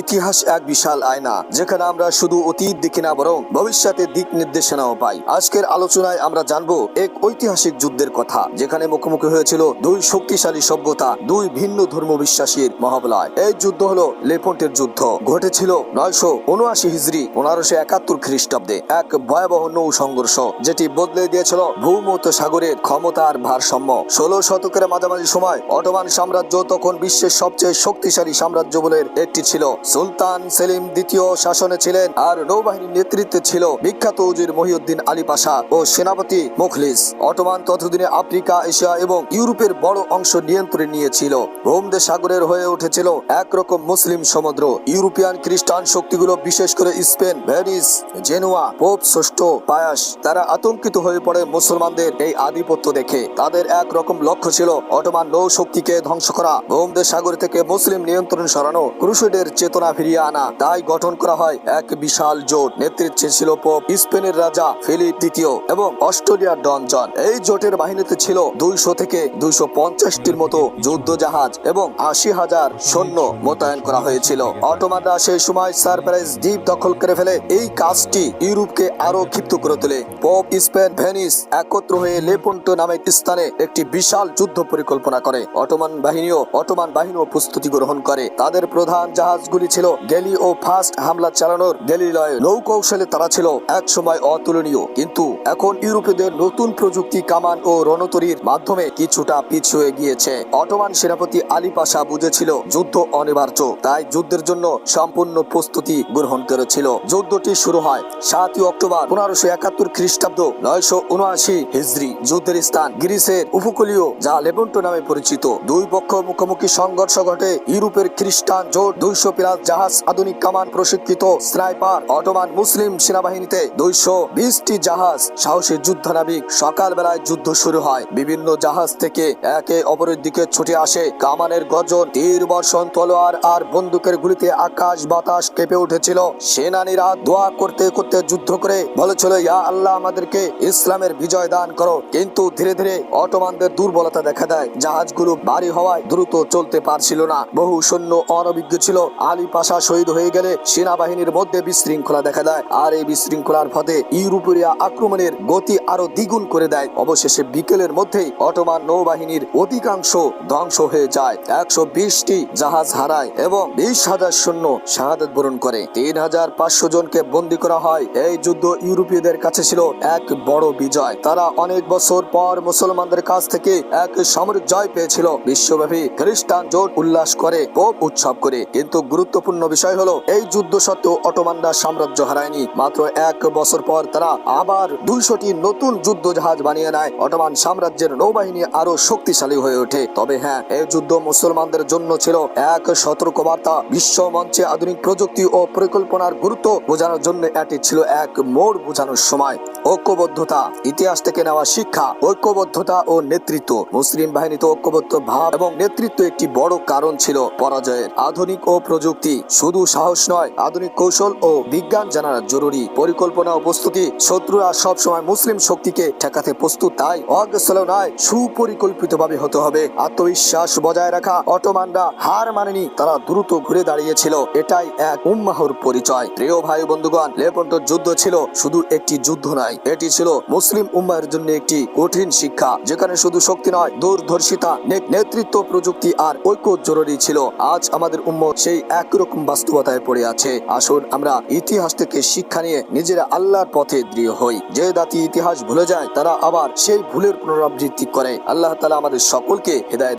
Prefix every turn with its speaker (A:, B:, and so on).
A: ইতিহাস এক বিশাল আয়না, যেখানে আমরা শুধু অতীত দেখি না, বরং ভবিষ্যতের দিক নির্দেশনাও পাই। আজকের আলোচনায় আমরা জানব এক ঐতিহাসিক যুদ্ধের কথা, যেখানে মুখোমুখি হয়েছিল দুই শক্তিশালী সভ্যতা, দুই ভিন্ন মহাবলয়। এই যুদ্ধ হলো যুদ্ধ। ঘটেছিল নয়শো উনআশি হিজড়ি পনেরোশো একাত্তর খ্রিস্টাব্দে, এক ভয়াবহ নৌ সংঘর্ষ, যেটি বদলে দিয়েছিল ভূমধ্য সাগরের ক্ষমতার ভারসাম্য। ষোলো শতকের মাঝামাঝি সময়, অটোমান সাম্রাজ্য তখন বিশ্বের সবচেয়ে শক্তিশালী সাম্রাজ্য বলে একটি ছিল। সুলতান সেলিম দ্বিতীয় শাসনে ছিলেন আর নৌবাহিনীর নেতৃত্বে ছিল বিখ্যাত উজির মহিউদ্দিন আলী পাশা ও সেনাপতি মুখলিস। অটোমান ততদিনে আফ্রিকা, এশিয়া এবং ইউরোপের বড় অংশ নিয়ন্ত্রণে নিয়েছিল। ভূমধ্য সাগরের হয়ে উঠেছিল একরকম মুসলিম সমুদ্র। ইউরোপিয়ান খ্রিস্টান শক্তিগুলো, বিশেষ করে স্পেন, ভেনিস, জেনুয়া, পোপ, ষষ্ঠ, পায়াস, তারা আতঙ্কিত হয়ে পড়ে মুসলমানদের এই আধিপত্য দেখে। তাদের এক রকম লক্ষ্য ছিল অটোমান নৌ শক্তিকে ধ্বংস করা। ভূমধ্য সাগর থেকে মুসলিম নিয়ন্ত্রণ সরানো ক্রুশেডের চেতনা ফিরিয়ে আনা, তাই গঠন করা হয় এক বিশাল জোট। নেতৃত্বে ছিল পোপ, স্পেনের রাজা ফিলিপ দ্বিতীয় এবং অস্ট্রেলিয়ার ডন জন। এই জোটের বাহিনীতে ছিল দুইশো থেকে দুইশো পঞ্চাশটির মতো যুদ্ধ জাহাজ এবং আশি হাজার সৈন্য মোতায়েন করা হয়েছিল। অটোমানরা সেই সময় সারপ্রাইজ দ্বীপ দখল করে ফেলে এই কাজটি ইউরোপকে আরও ক্ষিপ্ত করে তোলে। পোপ, স্পেন, ভেনিস একত্র হয়ে লেপন্টো নামে স্থানে একটি বিশাল যুদ্ধ পরিকল্পনা করে। অটোমান বাহিনীও অটোমান বাহিনীও প্রস্তুতি গ্রহণ করে। তাদের প্রধান জাহাজগুলি ছিল গেলি ও ফার্স্ট হামলা চালানোর গেলিলয় নৌকৌশলে তারা ছিল এক সময় অতুলনীয়। কিন্তু এখন ইউরোপীয়দের নতুন প্রযুক্তি কামান ও রণতরীর মাধ্যমে কিছুটা পিছুয়ে গিয়েছে। অটোমান সেনাপতি আলী পাশা বুঝেছিল, যুদ্ধ অনিবার্য, তাই যুদ্ধের জন্য সম্পূর্ণ প্রস্তুতি গ্রহণ করেছিল। যুদ্ধটি শুরু হয় সাতই অক্টোবর পনেরোশো একাত্তর খ্রিস্টাব্দ নয়শো উনআশি হিজড়ি যুদ্ধের স্থান গ্রিসের উপকূলীয়, যা লেবন্টো নামে পরিচিত। দুই পক্ষ মুখোমুখি সংঘর্ষ ঘটে ইউরোপের খ্রিস্টান জোট দুইশো পিলাস জাহাজ আধুনিক কামান প্রশিক্ষিত স্নাইপার, অটোমান মুসলিম সেনাবাহিনীতে দুইশো বিশটি জাহাজ সাহসী যুদ্ধ নাবিক সকালবেলায় যুদ্ধ শুরু হয়। বিভিন্ন জাহাজ থেকে একে অপরের দিকে ছুটে আসে। কামানের গর্জন, তীর বর্ষণ, তলোয়ার আর বন্দুকের গুলিতে আকাশ বাতাস কেঁপে উঠেছিল। সেনানীরা দোয়া করতে করতে যুদ্ধ করে বলেছিল, ইয়া আল্লাহ, আমাদেরকে ইসলামের বিজয় দান করো। কিন্তু ধীরে ধীরে অটোমানদের দুর্বলতা দেখা দেয়। জাহাজগুলো ভারী হওয়ায় দ্রুত চলতে পারছিল না। বহু সৈন্য অনভিজ্ঞ ছিল। আলী পাশা শহীদ হয়ে গেলে সেনাবাহিনীর মধ্যে বিশৃঙ্খলা দেখা দেয়। আর এই বিশৃঙ্খলার ফলে ইউরোপীয় আক্রমণের গতি আরও দ্বিগুণ করে দেয়। অবশেষে বিকেলের মধ্যেই অটোমান নৌবাহিনীর অধিকাংশ ধ্বংস হয়ে যায়। একশো বিশটি জাহাজ হারায় এবং বিশ হাজার সৈন্য শাহাদত বরণ করে। তিন হাজার পাঁচশো জনকে বন্দী করা হয়। এই যুদ্ধ ইউরোপীয়দের কাছে ছিল এক বড় বিজয়। তারা অনেক বছর পর মুসলমানদের কাছ থেকে এক সামরিক জয় পেয়েছিল। বিশ্বব্যাপী খ্রিস্টান জোট উল্লাস করে পোপ উৎসব করে। কিন্তু গুরুত্বপূর্ণ বিষয় হলো, এই যুদ্ধ সত্ত্বেও অটোমানরা সাম্রাজ্য হারায়নি। মাত্র এক বছর পর তারা আবার দুইশোটি নতুন যুদ্ধ জাহাজ বানিয়ে নেয়। অটোমান সাম্রাজ্যের নৌবাহিনী আরও শক্তিশালী হয়ে ওঠে। তবে হ্যাঁ এই যুদ্ধ মুসলমানদের জন্য ছিল এক সতর্কবার্তা। বিশ্ব মঞ্চে আধুনিক প্রযুক্তি ও পরিকল্পনার গুরুত্ব বোঝানোর জন্য এটি ছিল এক মোড় বোঝানোর সময়। ঐক্যবদ্ধতা, ইতিহাস থেকে নেওয়া শিক্ষা, ঐক্যবদ্ধতা ও নেতৃত্ব। মুসলিম বাহিনীতে ঐক্যবদ্ধ ভাব এবং নেতৃত্ব একটি বড় কারণ ছিল পরাজয়ের। আধুনিক ও প্রযুক্তি শুধু সাহস নয়, আধুনিক কৌশল ও বিজ্ঞান জানা জরুরি পরিকল্পনা ও প্রস্তুতি শত্রুরা সবসময় মুসলিম শক্তিকে ঠেকাতে প্রস্তুত, তাই অগ্রসল নয় সুপরিকল্পিতভাবে হতে হবে। আত্মবিশ্বাস বজায় রাখা অটোমানরা হার মানেনি, তারা দ্রুত ঘুরে দাঁড়িয়েছিল। এটাই এক উম্মাহর পরিচয়। প্রিয় ভাই বন্ধুগণ, লেপন্টর যুদ্ধ ছিল শুধু একটি যুদ্ধ নয়, এটি ছিল মুসলিম উম্মাহের জন্য একটি কঠিন শিক্ষা, যেখানে শুধু শক্তি নয়, দূরদর্শিতা নেতৃত্ব প্রযুক্তি আর ঐক্য জরুরি ছিল। আজ আমাদের উম্মত সেই একরকম বাস্তবতায় পড়ে আছে। আসুন আমরা ইতিহাস থেকে শিক্ষা নিয়ে নিজেরা আল্লাহর পথে দৃঢ় হই। যে জাতি ইতিহাস ভুলে যায়, তারা আবার সেই ভুলের পুনরাবৃত্তি করে। আল্লাহ তালা আমাদের সকলকে হেদায়ত